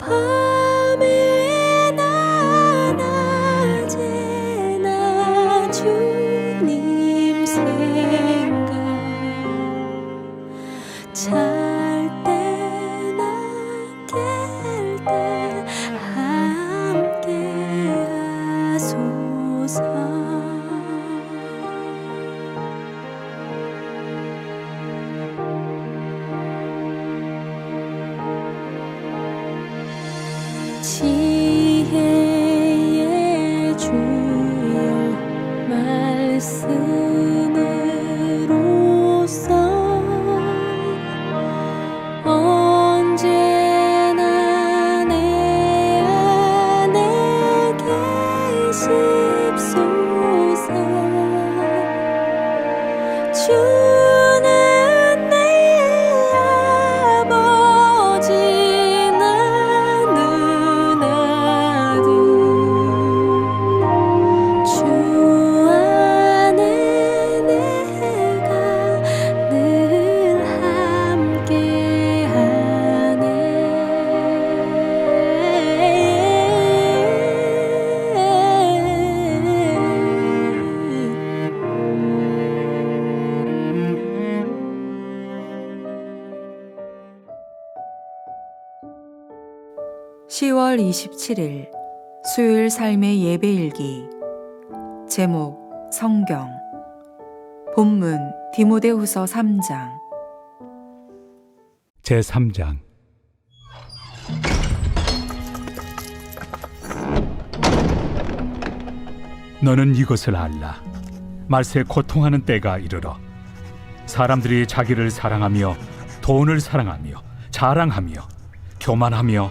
apart. 말 10월 27일 수요일 삶의 예배일기 제목 성경 본문 디모데후서 3장 제3장 너는 이것을 알라. 말세 고통하는 때가 이르러. 사람들이 자기를 사랑하며 돈을 사랑하며 자랑하며 교만하며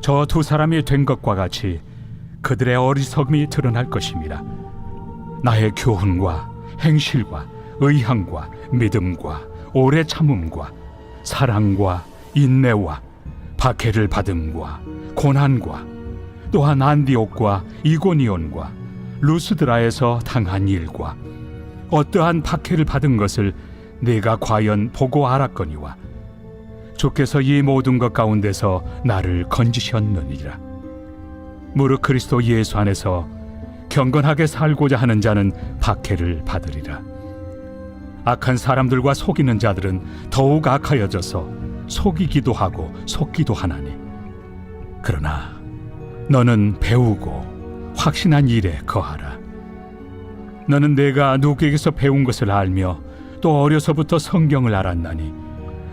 저 두 사람이 된 것과 같이 그들의 어리석음이 드러날 것입니다. 나의 교훈과 행실과 의향과 믿음과 오래 참음과 사랑과 인내와 박해를 받음과 고난과 또한 안디옥과 이고니온과 루스드라에서 당한 일과 어떠한 박해를 받은 것을 내가 과연 보고 알았거니와 주께서 이 모든 것 가운데서 나를 건지셨느니라. 무릇 그리스도 예수 안에서 경건하게 살고자 하는 자는 박해를 받으리라. 악한 사람들과 속이는 자들은 더욱 악하여져서 속이기도 하고 속기도 하나니. 그러나 너는 배우고 확신한 일에 거하라. 너는 내가 누구에게서 배운 것을 알며 또 어려서부터 성경을 알았나니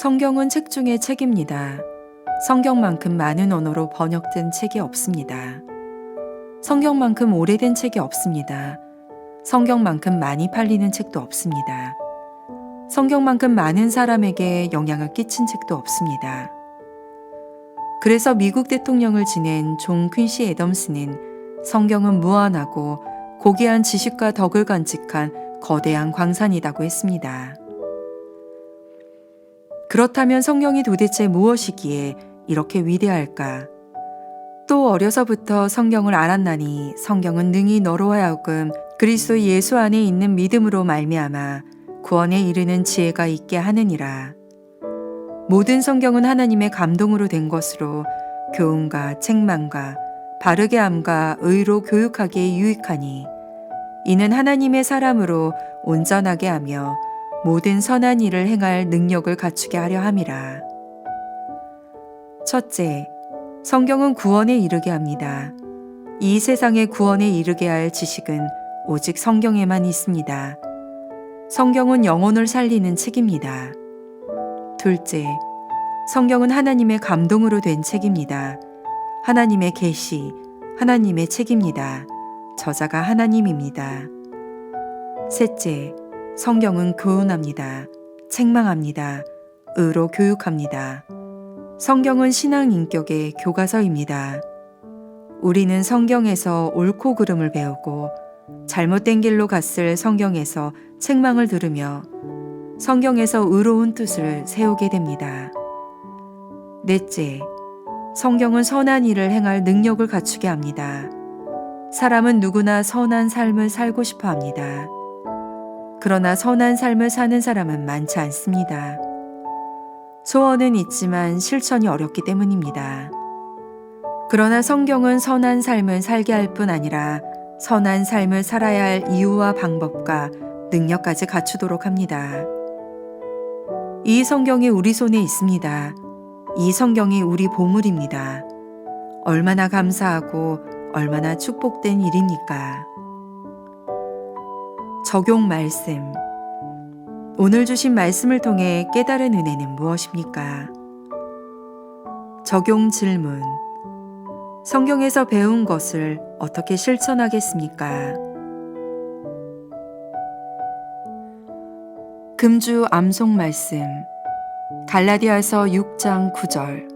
성경은 책 중에 책입니다. 성경만큼 많은 언어로 번역된 책이 없습니다. 성경만큼 오래된 책이 없습니다. 성경만큼 많이 팔리는 책도 없습니다. 성경만큼 많은 사람에게 영향을 끼친 책도 없습니다. 그래서 미국 대통령을 지낸 존 퀸시 애덤스는 성경은 무한하고 고귀한 지식과 덕을 간직한 거대한 광산이라고 했습니다. 그렇다면 성경이 도대체 무엇이기에 이렇게 위대할까? 또 어려서부터 성경을 알았나니 성경은 능히 너로 하여금 그리스도 예수 안에 있는 믿음으로 말미암아 구원에 이르는 지혜가 있게 하느니라. 모든 성경은 하나님의 감동으로 된 것으로 교훈과 책망과 바르게 함과 의로 교육하기에 유익하니 이는 하나님의 사람으로 온전하게 하며 모든 선한 일을 행할 능력을 갖추게 하려 함이라. 첫째, 성경은 구원에 이르게 합니다. 이 세상의 구원에 이르게 할 지식은 오직 성경에만 있습니다. 성경은 영혼을 살리는 책입니다. 둘째, 성경은 하나님의 감동으로 된 책입니다. 하나님의 계시, 하나님의 책입니다. 저자가 하나님입니다. 셋째, 성경은 교훈합니다. 책망합니다. 의로 교육합니다. 성경은 신앙 인격의 교과서입니다. 우리는 성경에서 옳고 그름을 배우고 잘못된 길로 갔을 성경에서 책망을 들으며 성경에서 의로운 뜻을 세우게 됩니다. 넷째, 성경은 선한 일을 행할 능력을 갖추게 합니다. 사람은 누구나 선한 삶을 살고 싶어 합니다. 그러나 선한 삶을 사는 사람은 많지 않습니다. 소원은 있지만 실천이 어렵기 때문입니다. 그러나 성경은 선한 삶을 살게 할 뿐 아니라 선한 삶을 살아야 할 이유와 방법과 능력까지 갖추도록 합니다. 이 성경이 우리 손에 있습니다. 이 성경이 우리 보물입니다. 얼마나 감사하고 얼마나 축복된 일입니까? 적용 말씀. 오늘 주신 말씀을 통해 깨달은 은혜는 무엇입니까? 적용 질문. 성경에서 배운 것을 어떻게 실천하겠습니까? 금주 암송 말씀. 갈라디아서 6장 9절.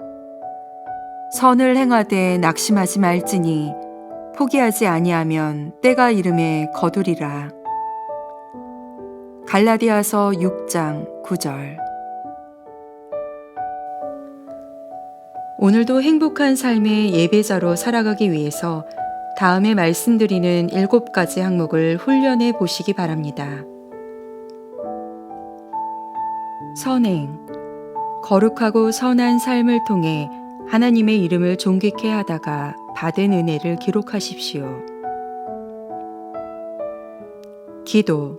선을 행하되 낙심하지 말지니 포기하지 아니하면 때가 이름에 거두리라. 갈라디아서 6장 9절. 오늘도 행복한 삶의 예배자로 살아가기 위해서 다음에 말씀드리는 일곱 가지 항목을 훈련해 보시기 바랍니다. 선행. 거룩하고 선한 삶을 통해 하나님의 이름을 존귀케 하다가 받은 은혜를 기록하십시오. 기도.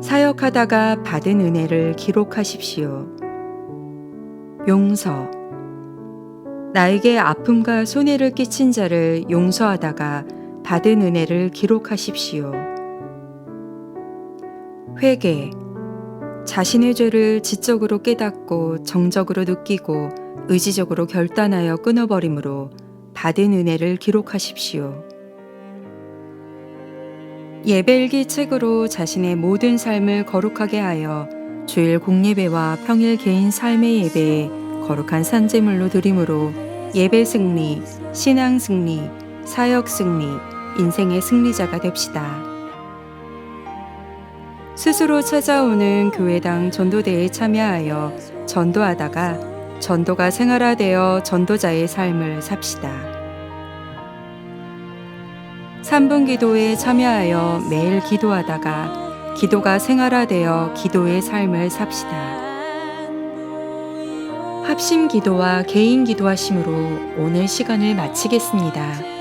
사역하다가 받은 은혜를 기록하십시오. 용서. 나에게 아픔과 손해를 끼친 자를 용서하다가 받은 은혜를 기록하십시오. 회개. 자신의 죄를 지적으로 깨닫고 정적으로 느끼고 의지적으로 결단하여 끊어버림으로 받은 은혜를 기록하십시오. 예배일기 책으로 자신의 모든 삶을 거룩하게 하여 주일 공예배와 평일 개인 삶의 예배에 거룩한 산재물로 드림으로 예배 승리, 신앙 승리, 사역 승리, 인생의 승리자가 됩시다. 스스로 찾아오는 교회당 전도대에 참여하여 전도하다가 전도가 생활화되어 전도자의 삶을 삽시다. 3분 기도에 참여하여 매일 기도하다가 기도가 생활화되어 기도의 삶을 삽시다. 합심 기도와 개인 기도하심으로 오늘 시간을 마치겠습니다.